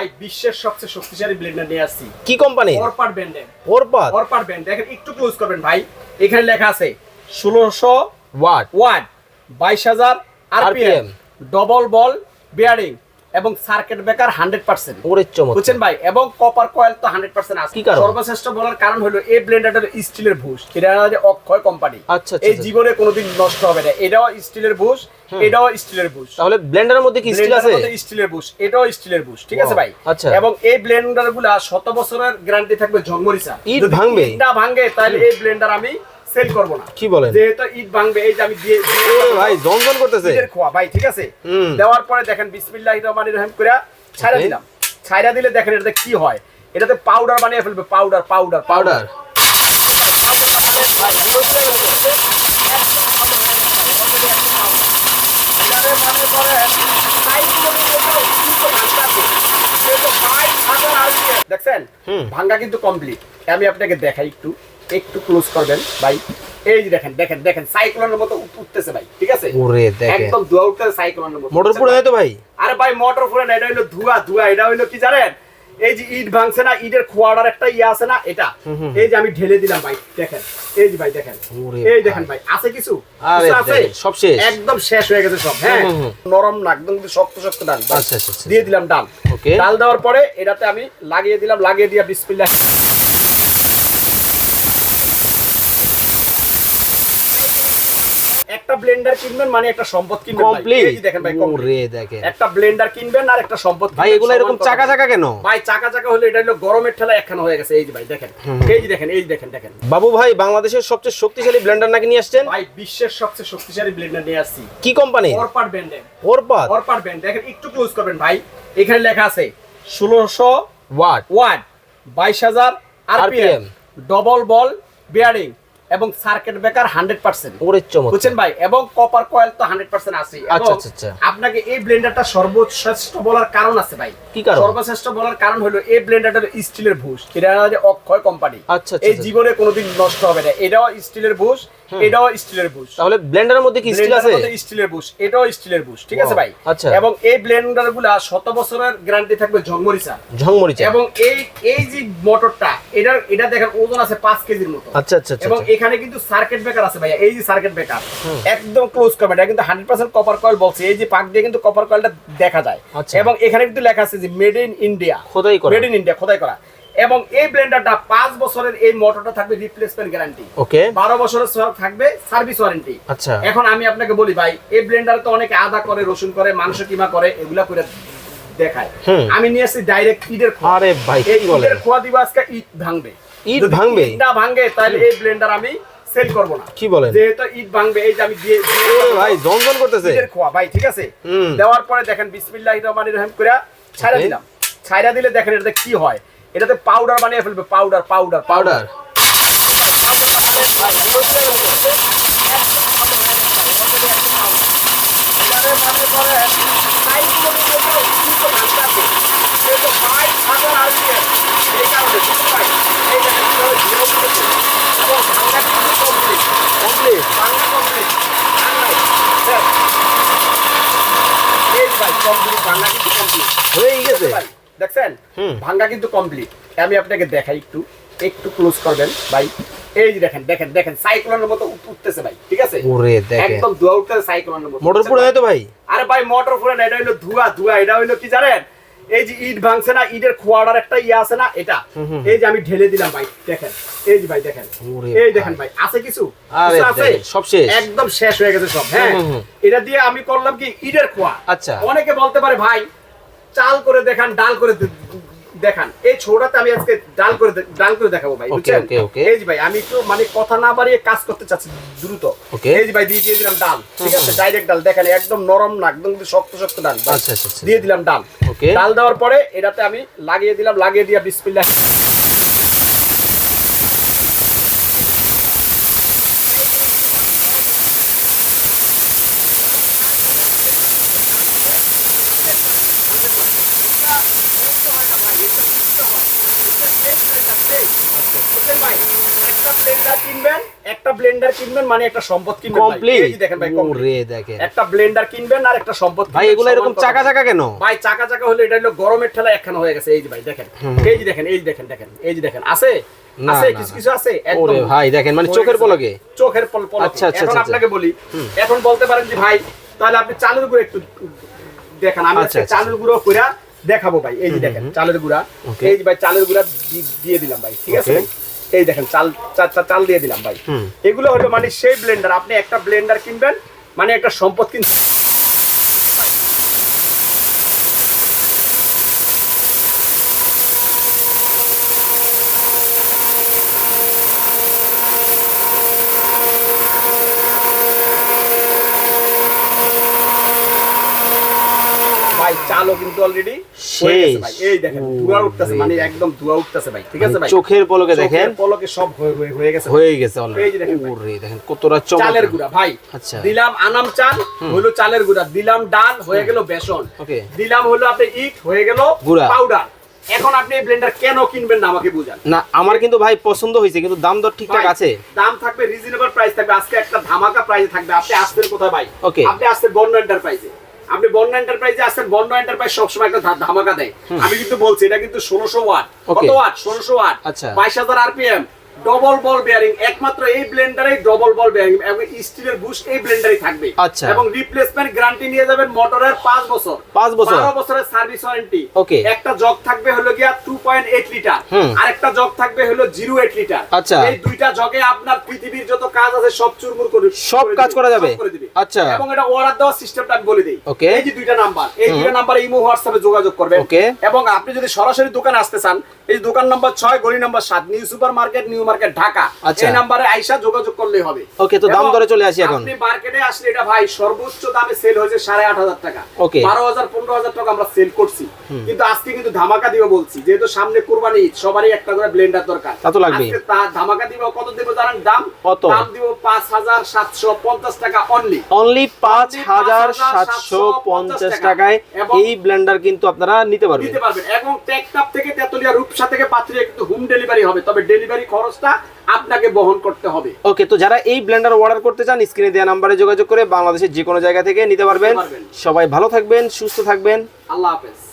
ভাই বিশ্বের সবচেয়ে শক্তিশালী ব্লেন্ডার নিয়ে আসছি। কি কোম্পানি অরপার ব্র্যান্ডের অরপার অরপার ব্র্যান্ড দেখেন একটু ক্লোজ করবেন ভাই। এখানে লেখা আছে ষোলোশো ওয়াট ওয়াট বাইশ হাজার আরপিএম ডবল বল বিয়ারিং এবং সার্কিট ব্রেকার হান্ড্রেড পার্সেন্ট বুঝছেন ভাই? এবং কপার কয়েল তো হান্ড্রেড পার্সেন্ট আছে। সর্বশ্রেষ্ঠ বলার কারণ হলো এই ব্লেন্ডারটা স্টিলের ভুষ এটা অক্ষয় কোম্পানি আচ্ছা, আচ্ছা, এই আচ্ছা। জীবনে কোনোদিন নষ্ট হবে না। এটাও স্টিলের ভুষ এটাও স্টিলের ভুষ তাহলে ব্লেন্ডারের মধ্যে কি স্টিল আছে? স্টিলের বুশ এটাও স্টিলের বুশ ঠিক আছে ভাই? আচ্ছা। এবং এই ব্লেন্ডারগুলা শত বছরের গ্যারান্টি থাকবে ঝংমরিচা ইট ভাঙবে? না ভাঙে তাহলে এই ব্লেন্ডার আমি সেল করব না। কি বলেন? যেহেতু ইট ভাঙবে এই যে আমি দিয়ে ভাই জনজন করতেছে। ইটের খোয়া ভাই ঠিক আছে? দেওয়ার পরে দেখেন বিসমিল্লাহির রহমানির রহিম করে ছাইরা. দিলাম। ছাইরা দিলে দেখেন এটাতে কি হয়? এটাতে পাউডার বানিয়ে ফেলবে পাউডার পাউডার পাউডার দেখছেন। ভাঙ্গা কিন্তু কমপ্লিট আমি আপনাকে দেখাই একটু। একটু ক্লোজ করবেন ভাই। এই যে দেখেন দেখেন দেখেন সাইক্লোনের মতো উঠতেছে ভাই ঠিক আছে? ওরে দেখেন। একদম ধোয়া উঠতেছে সাইক্লোনের মতো মোটর পুরো তো ভাই। আরে ভাই মোটর ফুরে না এটা হইল ধোয়া ধোয়া এটা হইল কি জানেন? এই যে ইট ভাঙছে না ইটের খোয়াড়ার একটা ইয়ে আছে না এটা। এই যে আমি ঢেলে দিলাম ভাই দেখেন এই যে ভাই দেখেন। ওরে এই দেখেন ভাই আছে কিছু? আছে? সব শেষ। একদম শেষ হয়ে গেছে সব হ্যাঁ? নরম না একদম শক্ত শক্ত ডাল আচ্ছা, আচ্ছা, আচ্ছা। দিয়ে দিলাম ডাল. ডাল দেওয়ার পরে এটাতে আমি লাগিয়ে দিলাম লাগিয়ে দিয়া বিসমিল্লাহ। একটা ব্লেন্ডার কিনবেন মানে একটা সম্পদ কিনবেন। কমপ্লিট এই দেখেন ভাই ওরে দেখেন। একটা ব্লেন্ডার কিনবেন আর একটা সম্পদ ভাই এগুলো এরকম চাকা চাকা কেন? ভাই চাকা চাকা হলে এটা হলো গরমের ঠেলা একখানা হয়ে গেছে। এই যে ভাই দেখেন। এই যে দেখেন এই দেখেন দেখেন। বাবু ভাই বাংলাদেশের সবচেয়ে শক্তিশালী ব্লেন্ডার নাকি নিয়ে আসছেন? ভাই বিশ্বের সবচেয়ে শক্তিশালী ব্লেন্ডার নিয়ে আসছি। কি কোম্পানি অরপার ব্র্যান্ডের ওরপাত অরপার ব্র্যান্ড দেখেন একটু ক্লোজ করবেন ভাই। এখানে লেখা আছে ষোলোশো ওয়াট? ওয়াট বাইশ হাজার RPM. RPM double ball bearing এবং সার্কিট ব্রেকার হান্ড্রেড পার্সেন্ট বুঝছেন ভাই? এবং কপার কয়েল তো হান্ড্রেড পার্সেন্ট আছে। আচ্ছা, আচ্ছা, আচ্ছা। আপনাকে এই ব্লেন্ডারটা সর্বশ্রেষ্ঠ বলার কারণ আছে ভাই। কি কারণ? সর্বশ্রেষ্ঠ বলার কারণ হলো এই ব্লেন্ডারটা স্টিলের ভুষ এটা অক্ষয় কোম্পানি আচ্ছা, এই। জীবনে কোনোদিন নষ্ট হবে না। এটাও স্টিলের ভুষ এটাও স্টিলের ভুষ তাহলে ব্লেন্ডারের মধ্যে কি স্টিল আছে? স্টিলের বুশ এটাও স্টিলের বুশ ঠিক আছে ভাই? আচ্ছা। এবং এই শত বছরের গ্যারান্টি থাকবে ঝংমরিচা। ঝংমরিচা। এবং এই এই যে মোটরটা এটার এটা দেখেন ওজন আছে পাঁচ কেজির মতো। আচ্ছা আচ্ছা আচ্ছা এবং আচ্ছা। এখানে কিন্তু সার্কিট ব্রেকার আছে ভাইয়া এই যে সার্কিট ব্রেকার একদম ক্লোজ করবেন এটা কিন্তু হান্ড্রেড পার্সেন্ট কপার কয়েল বলছে এই যে পাক দিয়ে কিন্তু কপার কয়েলটা দেখা যায়। আচ্ছা। এবং এখানে কিন্তু লেখা আছে যে মেড ইন ইন্ডিয়া খোদাই করা। মেড ইন ইন্ডিয়া খোদাই করা। এবং এই ব্লেন্ডারটা পাঁচ বছরের এই মোটরটা থাকবে রিপ্লেসমেন্ট গ্যারান্টি ওকে বারো বছরের থাকবে সার্ভিস ওয়ারেন্টি আচ্ছা। এখন আমি আপনাকে বলি ভাই এই ব্লেন্ডার তো অনেকে আদা করে রসুন করে মাংস কিমা করে এগুলা করে দেখায়। আমি নিয়ে আসছি ডাইরেক্ট ইটের খোয়া। আরে ভাই, এই ইটের খোয়া দিব আজকে ইট ভাঙবে। ইট ভাঙবে? না ভাঙে তাহলে এই ব্লেন্ডার আমি সেল করব না। কি বলেন? যেহেতু ইট ভাঙবে এই যে আমি দিয়ে ভাই জনজন করতেছে। ইটের খোয়া ভাই ঠিক আছে? দেওয়ার পরে দেখেন বিসমিল্লাহির রহমানির রহিম করে ছাইরা দিলাম। ছাইরা দিলে দেখেন এটাতে কি হয়? এটাতে পাউডার বানিয়ে ফেলবে পাউডার পাউডার পাউডার কমপ্লিট হয়ে গেছে দেখছেন। ভাঙ্গা কিন্তু কমপ্লিট আমি আপনাকে দেখাই একটু। একটু ক্লোজ করবেন ভাই। এই যে দেখেন দেখেন দেখেন সাইক্লোনের মতো উঠতেছে ভাই ঠিক আছে? ওরে দেখেন। একদম ধোয়া উঠতেছে সাইক্লোনের মতো। মোটর পুরো তো ভাই। আরে ভাই মোটর ফুরে না এটা হইল ধোয়া ধোয়া এটা হইল কি জানেন? এই যে ইট ভাঙছে না ইটের খোয়াড়ার একটা ইয়ে আছে না এটা। এই যে আমি ঢেলে দিলাম ভাই দেখেন। এই যে ভাই দেখেন। ওরে এই দেখেন ভাই। আছে কিছু? আছে? সব শেষ। একদম শেষ হয়ে গেছে সব হ্যাঁ? এটা দিয়ে আমি করলাম কি ইটের খোয়া। আচ্ছা। অনেকে বলতে পারে ভাই চাল করে দেখান ডাল করে দেখান। এই ছোড়াতে আমি আজকে ডাল করে ডাল করে দেখাবো ভাই বুঝছেন. এই যে ভাই আমি একটু মানে কথা না বাড়িয়ে কাজ করতে চাচ্ছি দ্রুত. এই যে ভাই দিয়ে দিয়ে দিলাম ডাল ঠিক আছে? ডাইরেক্ট ডাল দেখেন একদম নরম না একদম শক্ত শক্ত ডাল আচ্ছা, আচ্ছা, আচ্ছা। দিয়ে দিলাম ডাল। ওকে। ডাল দেওয়ার পরে এটাতে আমি লাগিয়ে দিলাম লাগিয়ে দিয়ে বিসমিল্লাহ ভাই বুঝছেন ভাই একটা ব্লেন্ডার কিনবেন একটা ব্লেন্ডার কিনবেন মানে একটা সম্পদ কিনবেন কমপ্লিট দেখেন ভাই ওরে দেখেন। একটা ব্লেন্ডার কিনবেন আর একটা সম্পদ ভাই এগুলো এরকম চাকা চাকা কেন? ভাই চাকা চাকা হলে এটা হলো গরমের ঠেলা একখানা হয়ে গেছে। এই যে ভাই দেখেন। এই যে দেখেন এই যে দেখেন দেখেন এই যে দেখেন। আছে? আছে কিছু কিছু আছে? ওরে ভাই দেখেন মানে চোখের পলকে? চোখের পলকে। আচ্ছা, আচ্ছা, এখন আচ্ছা, আপনাকে বলি এখন বলতে পারেন যে ভাই তাহলে আপনি চালের গুঁড়ো একটু দেখেন। আমি আচ্ছা, আচ্ছা। চালের গুঁড়ো কইরা দেখাবো ভাই এই যে দেখেন চালের গুঁড়া। এই যে ভাই চালের গুঁড়া দিয়ে দিলাম ভাই ঠিক আছে? এই দেখেন চাল চাল দিয়ে দিলাম ভাই। এগুলো হলো মানে সেই ব্লেন্ডার আপনি একটা ব্লেন্ডার কিনবেন মানে একটা সম্পদ কিনবেন। ভাই চালও কিন্তু অলরেডি শেষ। এই দেখেন ধোঁয়া উঠতেছে মানে একদম ধোঁয়া উঠতেছে ভাই ঠিক আছে ভাই? চোখের পলকে দেখেন। পলকে সব হয়ে হয়ে- গেছে হয়ে গেছে এই যে দেখেন ওরে দেখেন কতটা চমৎকার। চালের গুঁড়া ভাই। আচ্ছা। দিলাম আনাম চাল হলো চালের গুঁড়া। দিলাম ডাল হয়ে গেল বেসন। Okay. দিলাম হলো আপনি ইট হয়ে গেল পাউডার এখন আপনি এই ব্লেন্ডার কেন কিনবেন না আমাকে বুঝান। না আমার কিন্তু ভাই পছন্দ হয়েছে কিন্তু দাম দর ঠিকঠাক আছে। দাম থাকবে রিজনেবল প্রাইস থাকবে। আজকে একটা ধামাকা প্রাইস থাকবে। আপনি আসছেন কোথায় ভাই? Okay. আপনি আসছেন বন্য এন্টারপ্রাইজে আপনি বন্য এন্টারপ্রাইজে আসেন বন্য এন্টারপ্রাইজ সবসময় একটা ধামাকা দেয়। আমি কিন্তু বলছি এটা কিন্তু ষোলোশো ওয়াট। কত. ওয়াট? ষোলোশো ওয়াট। আচ্ছা। বাইশ হাজার আরপিএম। ডবল বল বেয়ারিং একমাত্র এই ব্লেন্ডারে ডবল বল বেয়ারিং এবং স্টিলের বুশ এই ব্লেন্ডারে থাকবে। আচ্ছা। এবং রিপ্লেসমেন্ট গ্যারান্টি নিয়ে যাবেন মোটরের পাঁচ বছর। পাঁচ বছর? বারো বছরের সার্ভিস ওয়ারেন্টি Okay. একটা জগ থাকবে হলো গিয়া টু পয়েন্ট এইট লিটার আর একটা জগ থাকবে হলো জিরো এইট লিটার আচ্ছা। এই দুইটা জগে আপনার পৃথিবীর যত কাজ আছে সব চুরমুর করে সব কাজ করা যাবে? আচ্ছা। এবং এটা অর্ডার দেওয়ার সিস্টেমটা আমি বলে দিই। ওকে। এই যে দুইটা নাম্বার এই দুইটা নাম্বারে ইমো হোয়াটসঅ্যাপে যোগাযোগ করবেন। ওকে। এবং আপনি যদি সরাসরি দোকানে আসতে চান এই দোকান নাম্বার ছয় গলি নাম্বার সাত New Super Market New Market Dhaka. আচ্ছা। এই নাম্বারে আইসা যোগাযোগ করলেই হবে। Okay, তো দাম দরে চলে আসি এখন। আপনি মার্কেটে আসলে এটা ভাই সর্বোচ্চ দামে সেল হয়েছে সাড়ে আট হাজার টাকা। Okay. বারো হাজার পনেরো হাজার টাকা আমরা সেল করছি। কিন্তু আজকে কিন্তু ধামাকা দিব বলছি। যেহেতু সামনে কোরবানি ঈদ সবারই একটা করে ব্লেন্ডার দরকার। তা। তা ধামাকা দিব কত দিব জানেন দাম? কত? দাম দিব পাঁচ হাজার সাতশো পঞ্চাশ টাকা অনলি অনলি পাঁচ হাজার সাতশো পঞ্চাশ টাকায় এই ব্লেন্ডার কিন্তু আপনারা নিতে পারবেন। দিতে পারবেন। এবং টেকটাপ থেকে তেতুলিয়া রূপসা থেকে পাত্রে কিন্তু হোম ডেলিভারি হবে। তবে ডেলিভারি খরচটা আপনাকে বহন করতে হবে। ওকে তো যারা এই ব্লেন্ডার অর্ডার করতে চান স্ক্রিনে দেওয়া নাম্বারে যোগাযোগ করে বাংলাদেশের যে কোনো জায়গা থেকে নিতে পারবেন। সবাই ভালো থাকবেন সুস্থ থাকবেন। আল্লাহ হাফেজ।